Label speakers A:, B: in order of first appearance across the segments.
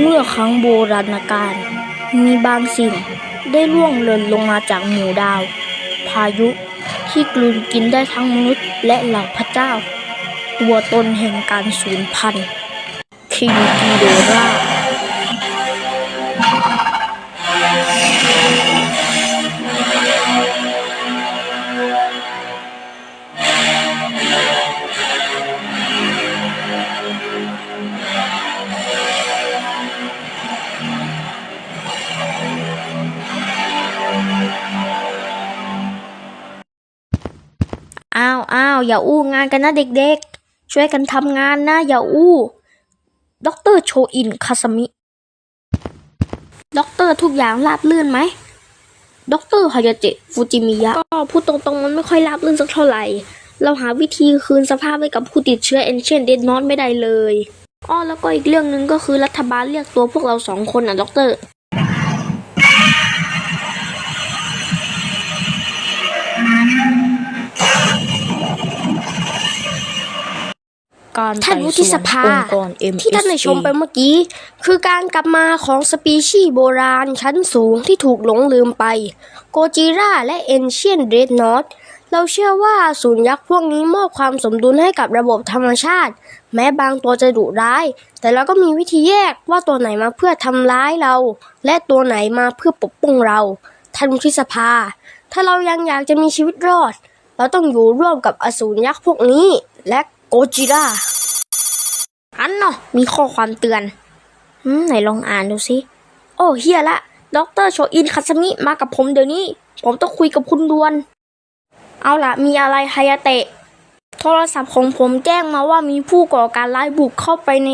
A: เมื่อครั้งโบราณกาลมีบางสิ่งได้ล่วงหล่นลงมาจากหมู่ดาว พายุที่กลืนกินได้ทั้งมนุษย์และเหล่าพระเจ้า ตัวตนแห่งการสูญพันธุ์คิงกิโดรา อย่าอู้งานกันนะเด็กๆ ช่วยกันทำงานนะอย่าอู้ด็อกเตอร์โชอินคาสมิด็อกเตอร์ทุกอย่างราบลื่นไหมด็อกเตอร์ฮายาเจฟูจิมิยะ ก็พูดตรงๆมันไม่ค่อยราบลื่นสักเท่าไหร่ เราหาวิธีคืนสภาพให้กับผู้ติดเชื้อเอนเชนเดนนอตไม่ได้เลย อ้อแล้วก็อีกเรื่องหนึ่งก็คือรัฐบาลเรียกตัวพวกเราสองคนอะด็อกเตอร์
B: ท่านวุฒิสภา
A: องค์กร MSA
B: ที่ท่านได้ชมไปเมื่อกี้ คือการกลับมาของสปีชีส์โบราณชั้นสูงที่ถูกหลงลืมไป โกจิราและเอนเชียนเดดนอตเราเชื่อว่าศูนย์ยักษ์พวกนี้มอบความสมดุลให้กับระบบธรรมชาติ แม้บางตัวจะดุร้าย แต่เราก็มีวิธีแยกว่าตัวไหนมาเพื่อทำร้ายเรา และตัวไหนมาเพื่อปกป้องเราท่านวุฒิสภา ถ้าเรายังอยากจะมีชีวิตรอด เราต้องอยู่ร่วมกับอสูรยักษ์พวกนี้และโกจิราันเนาะมีข้อความเตือนอืมไหนลองอ่านดูสิโอ้เฮียละด็อกเตอร์โชอินคัตสมิมากับผมเดี๋ยวนี้ ผมต้องคุยกับคุณด่วน เอาละมีอะไรไฮยาเตะ โทรศัพท์ของผมแจ้งมาว่ามีผู้ก่อการร้ายบุกเข้าไปใน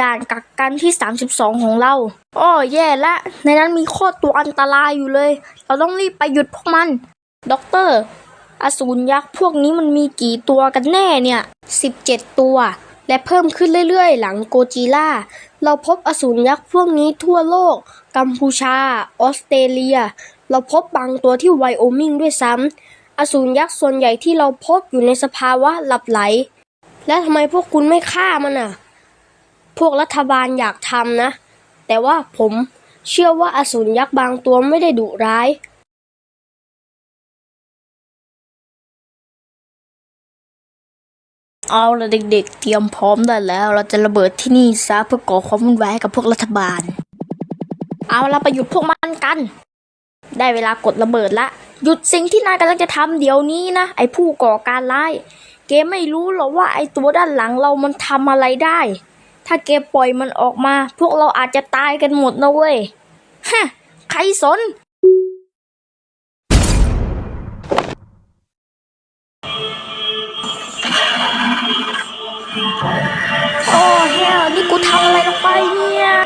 B: ด่านกักกันที่ 32 ของเราอ้อแย่ละ ในนั้นมีโคตรตัวอันตรายอยู่เลย เราต้องรีบไปหยุดพวกมัน ด็อกเตอร์ อสูรยักษ์พวกนี้มันมีกี่ตัวกันแน่เนี่ย 17 ตัว และเพิ่มขึ้นเรื่อยๆ หลังโกจิล่า เราพบอสูรยักษ์พวกนี้ทั่วโลก กัมพูชา ออสเตรเลีย เราพบบางตัวที่ไวโอมิงด้วยซ้ำ อสูรยักษ์ส่วนใหญ่ที่เราพบอยู่ในสภาวะหลับไหล และทำไมพวกคุณไม่ฆ่ามันอะ พวกรัฐบาลอยากทำนะ แต่ว่าผมเชื่อว่าอสูรยักษ์บางตัวไม่ได้ดุร้าย
A: เอาละเด็กๆ เตรียมพร้อมได้แล้ว เราจะระเบิดที่นี่ซะเพื่อก่อความวุ่นวายให้กับพวกรัฐบาล เอาละไปหยุดพวกมันกัน ได้เวลากดระเบิดละ หยุดสิ่งที่นายกำลังจะทำเดี๋ยวนี้นะ ไอ้ผู้ก่อการร้ายเกมไม่รู้หรอกว่าไอ้ตัวด้านหลังเรามันทำอะไรได้ ถ้าเกมปล่อยมันออกมา พวกเราอาจจะตายกันหมดนะเว้ยฮะใครสน นี่กูทำอะ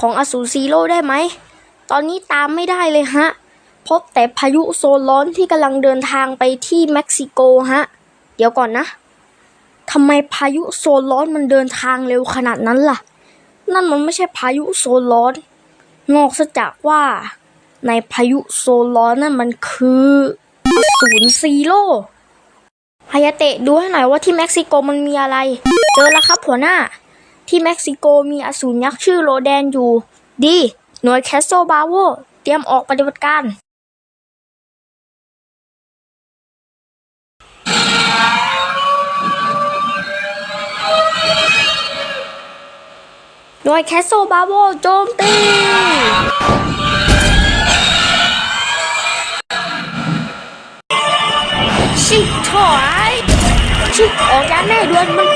B: ของอสูรซีโร่ได้ไหม ตอนนี้ตามไม่ได้เลยฮะ พบแต่พายุโซนร้อนที่กำลังเดินทางไปที่เม็กซิโกฮะ เดี๋ยวก่อนนะทำไมพายุโซนร้อนมันเดินทางเร็วขนาดนั้นล่ะ นั่นมันไม่ใช่พายุโซนร้อนนอกซะจากว่า ในพายุโซนร้อนนั่นมันคือศูนย์ซีโร่ฮายาเตะดูให้หน่อยว่าที่เม็กซิโกมันมีอะไร เจอแล้วครับหัวหน้า ที่เม็กซิโกมีอสูรยักษ์ชื่อโรแดนอยู่ ดี หน่วยแคสโซบาโวเตรียมออกปฏิบัติการหน่วยแคสโซบาโวโจมตีชิบถอยชิบออกจากแม่ด่วนมัน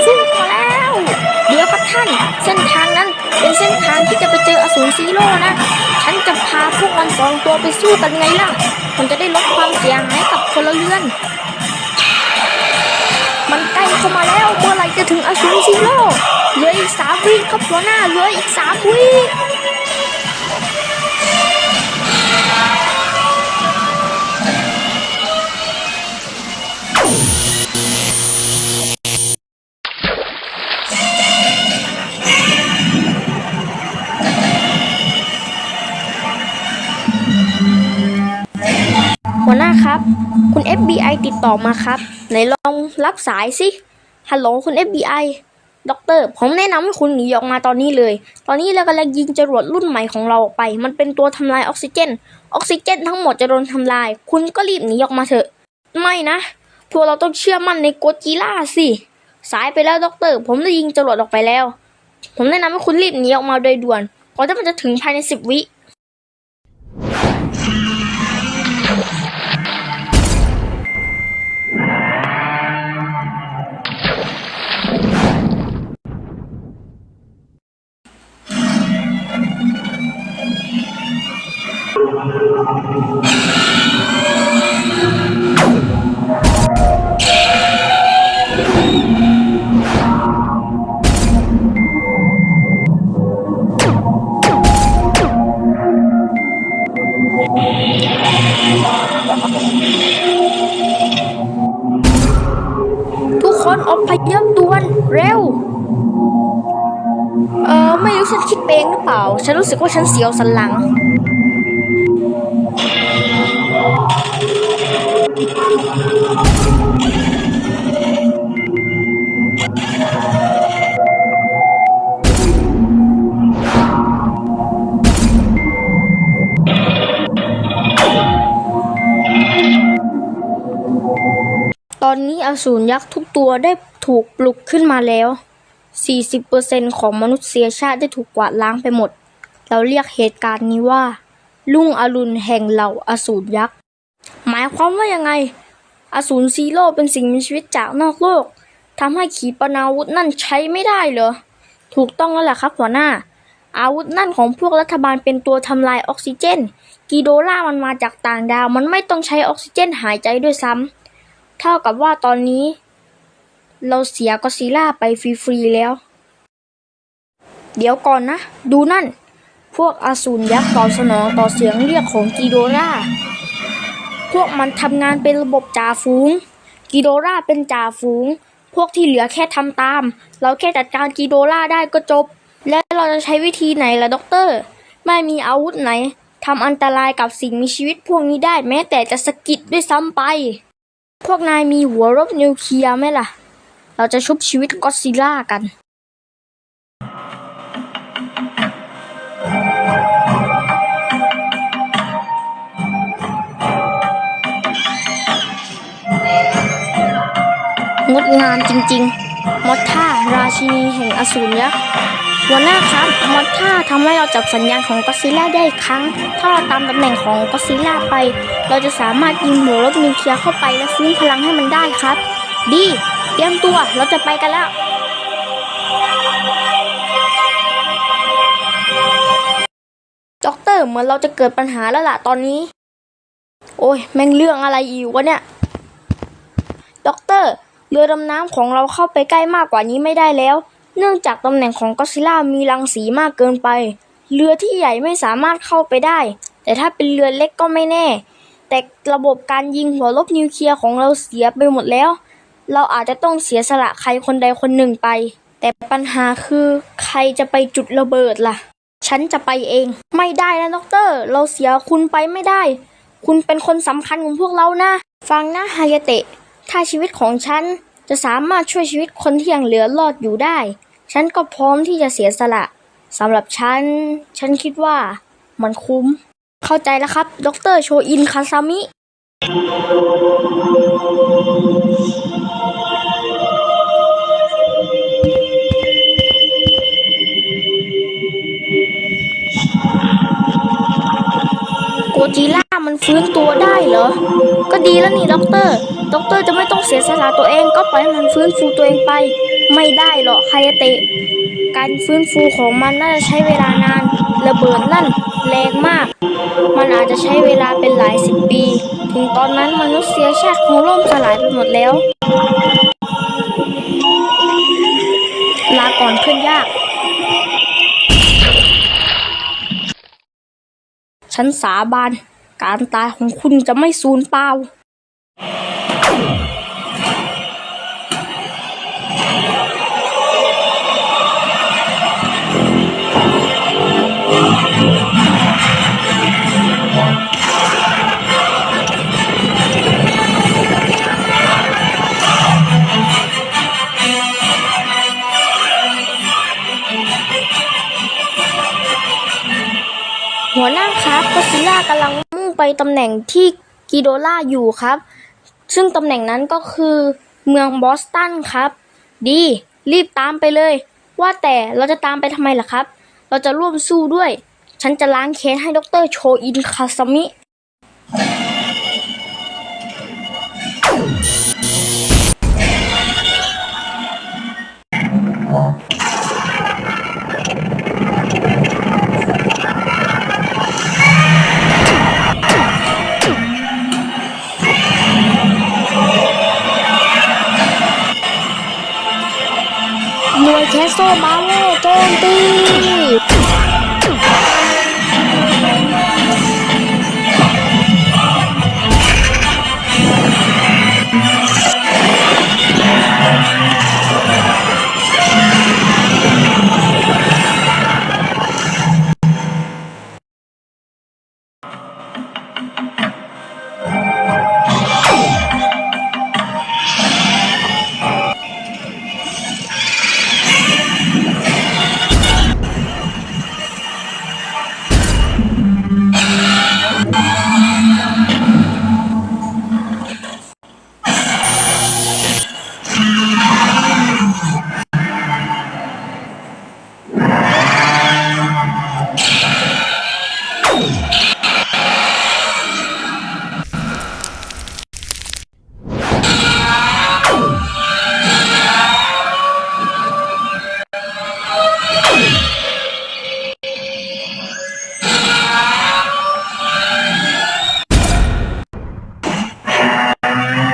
B: ส้นทางที่จะไปเจออสูรซีโร่นะ ฉันจะพาพวกมันสองตัวไปสู้กันไงล่ะ มันจะได้ลดความเสียหายกับคนละเรือน มันใกล้เข้ามาแล้วเมื่อไหรจะถึงอสูรซีโร่เหลืออีกสามวิครับหัวหน้าเหลืออีกสามวิ ต่อมาครับไหนลองรับสายสิฮัลโหลคุณ FBI ด็อกเตอร์ผมแนะนำให้คุณหนีออกมาตอนนี้เลย ตอนนี้เรากำลังยิงจรวดรุ่นใหม่ของเราออกไป มันเป็นตัวทำลายออกซิเจน ออกซิเจนทั้งหมดจะโดนทำลาย คุณก็รีบหนีออกมาเถอะ ไม่นะ พวกเราต้องเชื่อมั่นในโกจิล่าสิ สายไปแล้วด็อกเตอร์ ผมได้ยิงจรวดออกไปแล้ว ผมแนะนำให้คุณรีบหนีออกมาโดยด่วน ก่อนที่มันจะถึงภายในสิบวิ พยายามด่วนเร็ว เออไม่รู้ฉันคิดเองหรือเปล่า ฉันรู้สึกว่าฉันเสียวสันหลัง สูรยักษ์ทุกตัวได้ถูกปลุกขึ้นมาแล้ว 40%ของมนุษยชาติได้ถูกกวาดล้างไปหมด เราเรียกเหตุการณ์นี้ว่า ลุ่งอรุณแห่งเหล่าอสูรยักษ์ หมายความว่ายังไง อสูรซีโร่เป็นสิ่งมีชีวิตจากนอกโลกทำให้ขีปนาวุธนั่นใช้ไม่ได้เหรอ ถูกต้องแล้วแหละครับหัวหน้า อาวุธนั่นของพวกรัฐบาลเป็นตัวทำลายออกซิเจนกีโดล่ามันมาจากต่างดาว มันไม่ต้องใช้ออกซิเจนหายใจด้วยซ้ำ เท่ากับว่าตอนนี้เราเสียก็อดซิลล่าไปฟรีๆแล้ว เดี๋ยวก่อนนะ ดูนั่น พวกอสูรยักษ์ตอบสนองต่อเสียงเรียกของกีโดราพวกมันทำงานเป็นระบบจ่าฝูงกีโดราเป็นจ่าฝูง พวกที่เหลือแค่ทำตาม เราแค่จัดการกีโดราได้ก็จบ แล้วเราจะใช้วิธีไหนล่ะด็อกเตอร์ ไม่มีอาวุธไหนทำอันตรายกับสิ่งมีชีวิตพวกนี้ได้แม้แต่จะสะกิดด้วยซ้ำไป พวกนายมีหัวรบนิวเคลียร์ไหมล่ะ เราจะชุบชีวิตก็อดซิล่ากัน งดงามจริงๆ มอท่าราชินีแห่งอสูรยักษ์หัวหน้าครับมอท่าทำให้เราจับสัญญาณของก็อดซิล่าได้อีกครั้ง ถ้าเราตามตำแหน่งของก็อดซิล่าไป เราจะสามารถยิงหัวรบนิวเคลียร์เข้าไปและฟื้นพลังให้มันได้ครับ ดี เตรียมตัวเราจะไปกันแล้วด็อกเตอร์เหมือนเราจะเกิดปัญหาแล้วล่ะตอนนี้ โอ้ยแม่งเรื่องอะไรอีกวะเนี่ยด็อกเตอร์เรือดำน้ำของเราเข้าไปใกล้มากกว่านี้ไม่ได้แล้ว เนื่องจากตำแหน่งของก็ซิล่ามีรังสีมากเกินไป เรือที่ใหญ่ไม่สามารถเข้าไปได้ แต่ถ้าเป็นเรือเล็กก็ไม่แน่ แต่ระบบการยิงหัวลบนิวเคลียร์ของเราเสียไปหมดแล้ว เราอาจจะต้องเสียสละใครคนใดคนหนึ่งไป แต่ปัญหาคือใครจะไปจุดระเบิดล่ะ ฉันจะไปเอง ไม่ได้นะด็อกเตอร์ เราเสียคุณไปไม่ได้ คุณเป็นคนสำคัญของพวกเรานะ ฟังนะฮายาเตะ ถ้าชีวิตของฉันจะสามารถช่วยชีวิตคนที่ยังเหลือรอดอยู่ได้ ฉันก็พร้อมที่จะเสียสละสำหรับฉัน ฉันคิดว่ามันคุ้ม เข้าใจแล้วครับ ดรโชอินคาซามิ โกจิล่ามันฟื้นตัวได้เหรอ ก็ดีแล้วนี่ด็อกเตอร์ ด็อกเตอร์จะไม่ต้องเสียสละตัวเองก็ปล่อยมันฟื้นฟูตัวเองไป ไม่ได้หรอกไฮเตะ การฟื้นฟูของมันน่าจะใช้เวลานาน ระเบิดนั่น แรงมาก มันอาจจะใช้เวลาเป็นหลายสิบปี ถึงตอนนั้นมนุษยชาติคงล่มสลายไปหมดแล้ว ลาก่อนเพื่อนยาก ฉันสาบาน การตายของคุณจะไม่สูญเปล่า ครับก็ซิล่ากำลังมุ่งไปตำแหน่งที่กิโดล่าอยู่ครับ ซึ่งตำแหน่งนั้นก็คือเมืองบอสตันครับ ดีรีบตามไปเลย ว่าแต่เราจะตามไปทำไมล่ะครับ เราจะร่วมสู้ด้วย ฉันจะล้างเค้นให้ดรโชอินคาซามิ หน่วยแคสโซบาโลโจมตี
C: Thank you.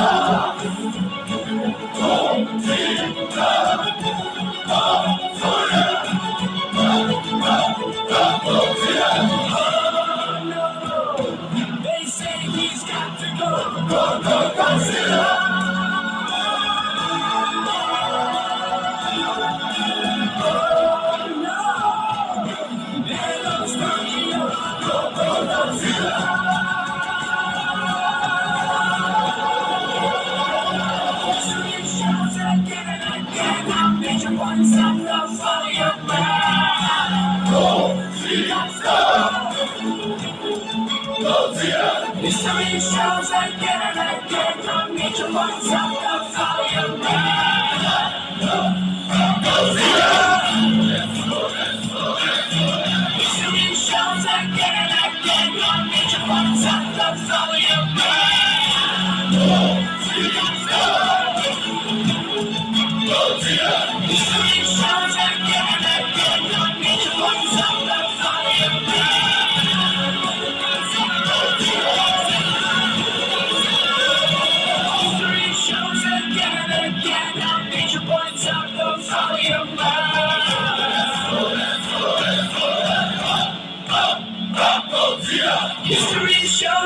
C: Oh. These shows I get and I get, don't need your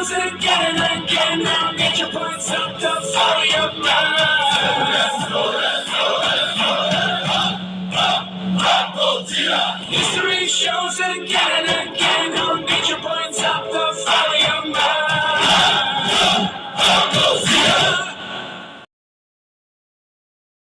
C: songs again and again. Now get your points up, don't slow your mind. History shows again and again. Now get your points up, don't slow your mind.